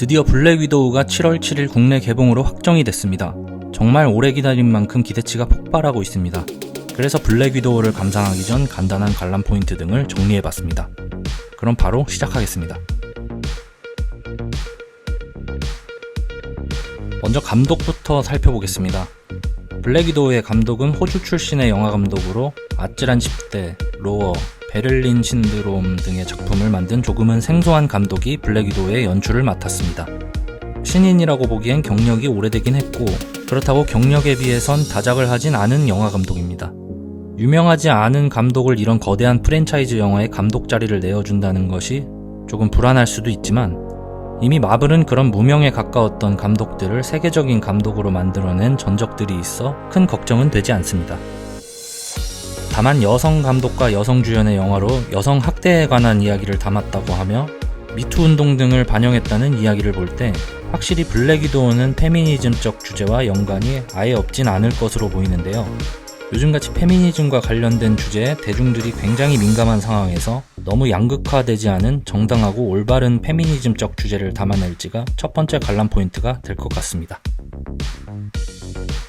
드디어 블랙 위도우가 7월 7일 국내 개봉으로 확정이 됐습니다. 정말 오래 기다린 만큼 기대치가 폭발하고 있습니다. 그래서 블랙 위도우를 감상하기 전 간단한 관람 포인트 등을 정리해봤습니다. 그럼 바로 시작하겠습니다. 먼저 감독부터 살펴보겠습니다. 블랙 위도우의 감독은 호주 출신의 영화 감독으로 아찔한 10대, 로어, 베를린 신드롬 등의 작품을 만든 조금은 생소한 감독이 블랙 위도우의 연출을 맡았습니다. 신인이라고 보기엔 경력이 오래되긴 했고 그렇다고 경력에 비해선 다작을 하진 않은 영화 감독입니다. 유명하지 않은 감독을 이런 거대한 프랜차이즈 영화에 감독 자리를 내어준다는 것이 조금 불안할 수도 있지만 이미 마블은 그런 무명에 가까웠던 감독들을 세계적인 감독으로 만들어낸 전적들이 있어 큰 걱정은 되지 않습니다. 다만 여성 감독과 여성 주연의 영화로 여성 학대에 관한 이야기를 담았다고 하며 미투 운동 등을 반영했다는 이야기를 볼 때 확실히 블랙 위도우는 페미니즘적 주제와 연관이 아예 없진 않을 것으로 보이는데요. 요즘같이 페미니즘과 관련된 주제에 대중들이 굉장히 민감한 상황에서 너무 양극화되지 않은 정당하고 올바른 페미니즘적 주제를 담아낼지가 첫 번째 관람 포인트가 될 것 같습니다.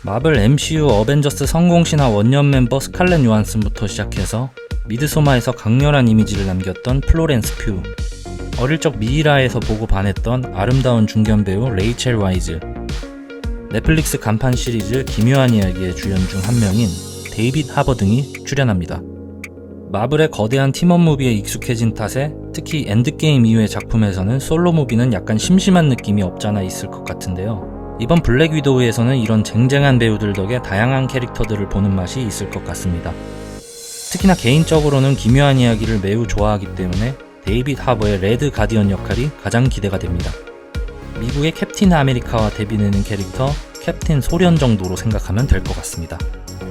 마블 MCU 어벤져스 성공 신화 원년 멤버 스칼렛 요한슨부터 시작해서 미드소마에서 강렬한 이미지를 남겼던 플로렌스 퓨, 어릴 적 미이라에서 보고 반했던 아름다운 중견 배우 레이첼 와이즈, 넷플릭스 간판 시리즈 기묘한 이야기의 주연 중 한 명인 데이빗 하버 등이 출연합니다. 마블의 거대한 팀원 무비에 익숙해진 탓에 특히 엔드게임 이후의 작품에서는 솔로 무비는 약간 심심한 느낌이 없잖아 있을 것 같은데요. 이번 블랙 위도우에서는 이런 쟁쟁한 배우들 덕에 다양한 캐릭터들을 보는 맛이 있을 것 같습니다. 특히나 개인적으로는 기묘한 이야기를 매우 좋아하기 때문에 데이빗 하버의 레드 가디언 역할이 가장 기대가 됩니다. 미국의 캡틴 아메리카와 대비되는 캐릭터 캡틴 소련 정도로 생각하면 될 것 같습니다.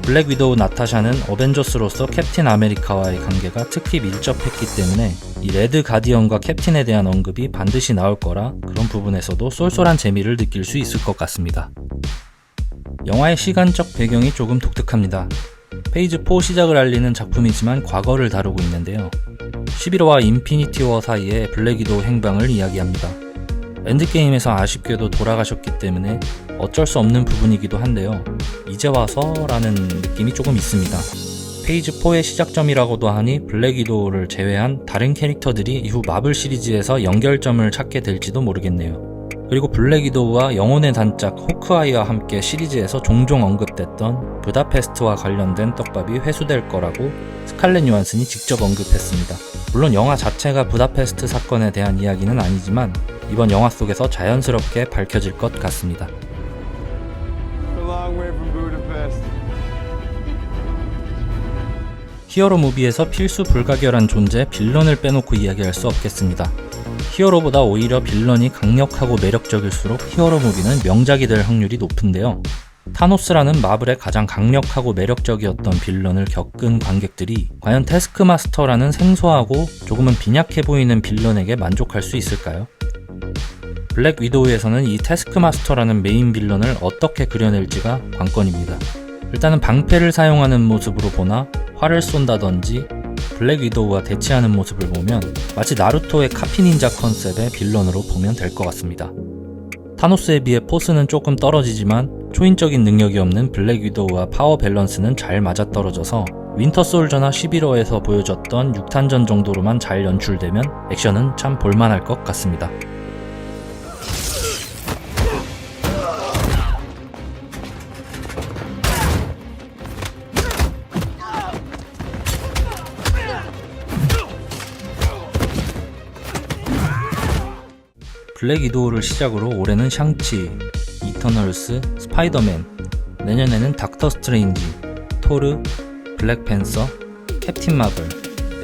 블랙 위도우 나타샤는 어벤져스로서 캡틴 아메리카와의 관계가 특히 밀접했기 때문에 이 레드 가디언과 캡틴에 대한 언급이 반드시 나올 거라 그런 부분에서도 쏠쏠한 재미를 느낄 수 있을 것 같습니다. 영화의 시간적 배경이 조금 독특합니다. 페이지 4 시작을 알리는 작품이지만 과거를 다루고 있는데요. 11호와 인피니티 워 사이의 블랙 위도우 행방을 이야기합니다. 엔드게임에서 아쉽게도 돌아가셨기 때문에 어쩔 수 없는 부분이기도 한데요. 이제 와서라는 느낌이 조금 있습니다. 페이지 4의 시작점이라고도 하니 블랙 위도우를 제외한 다른 캐릭터들이 이후 마블 시리즈에서 연결점을 찾게 될지도 모르겠네요. 그리고 블랙 위도우와 영혼의 단짝 호크아이와 함께 시리즈에서 종종 언급됐던 부다페스트와 관련된 떡밥이 회수될 거라고 스칼렛 요한슨이 직접 언급했습니다. 물론 영화 자체가 부다페스트 사건에 대한 이야기는 아니지만 이번 영화 속에서 자연스럽게 밝혀질 것 같습니다. Long way from Budapest. 히어로 무비에서 필수 불가결한 존재 빌런을 빼놓고 이야기할 수 없겠습니다. 히어로보다 오히려 빌런이 강력하고 매력적일수록 히어로 무비는 명작이 될 확률이 높은데요. 타노스라는 마블의 가장 강력하고 매력적이었던 빌런을 겪은 관객들이 과연 테스크마스터라는 생소하고 조금은 빈약해 보이는 빌런에게 만족할 수 있을까요? 블랙 위도우에서는 이 테스크마스터라는 메인 빌런을 어떻게 그려낼지가 관건입니다. 일단은 방패를 사용하는 모습으로 보나 활을 쏜다든지 블랙 위도우와 대치하는 모습을 보면 마치 나루토의 카피 닌자 컨셉의 빌런으로 보면 될 것 같습니다. 타노스에 비해 포스는 조금 떨어지지만 초인적인 능력이 없는 블랙 위도우와 파워 밸런스는 잘 맞아떨어져서 윈터 솔저나 11호에서 보여줬던 6탄전 정도로만 잘 연출되면 액션은 참 볼만할 것 같습니다. 블랙 위도우를 시작으로 올해는 샹치, 이터널스, 스파이더맨, 내년에는 닥터 스트레인지, 토르, 블랙팬서, 캡틴 마블,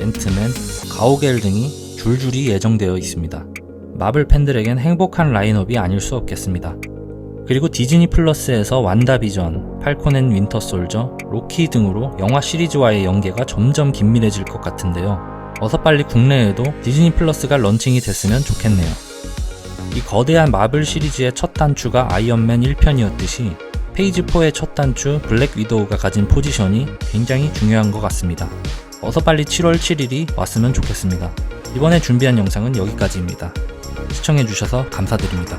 앤트맨, 가오겔 등이 줄줄이 예정되어 있습니다. 마블 팬들에겐 행복한 라인업이 아닐 수 없겠습니다. 그리고 디즈니 플러스에서 완다비전, 팔콘 앤 윈터 솔저, 로키 등으로 영화 시리즈와의 연계가 점점 긴밀해질 것 같은데요. 어서 빨리 국내에도 디즈니 플러스가 런칭이 됐으면 좋겠네요. 이 거대한 마블 시리즈의 첫 단추가 아이언맨 1편이었듯이 페이지 4의 첫 단추 블랙 위도우가 가진 포지션이 굉장히 중요한 것 같습니다. 어서 빨리 7월 7일이 왔으면 좋겠습니다. 이번에 준비한 영상은 여기까지입니다. 시청해주셔서 감사드립니다.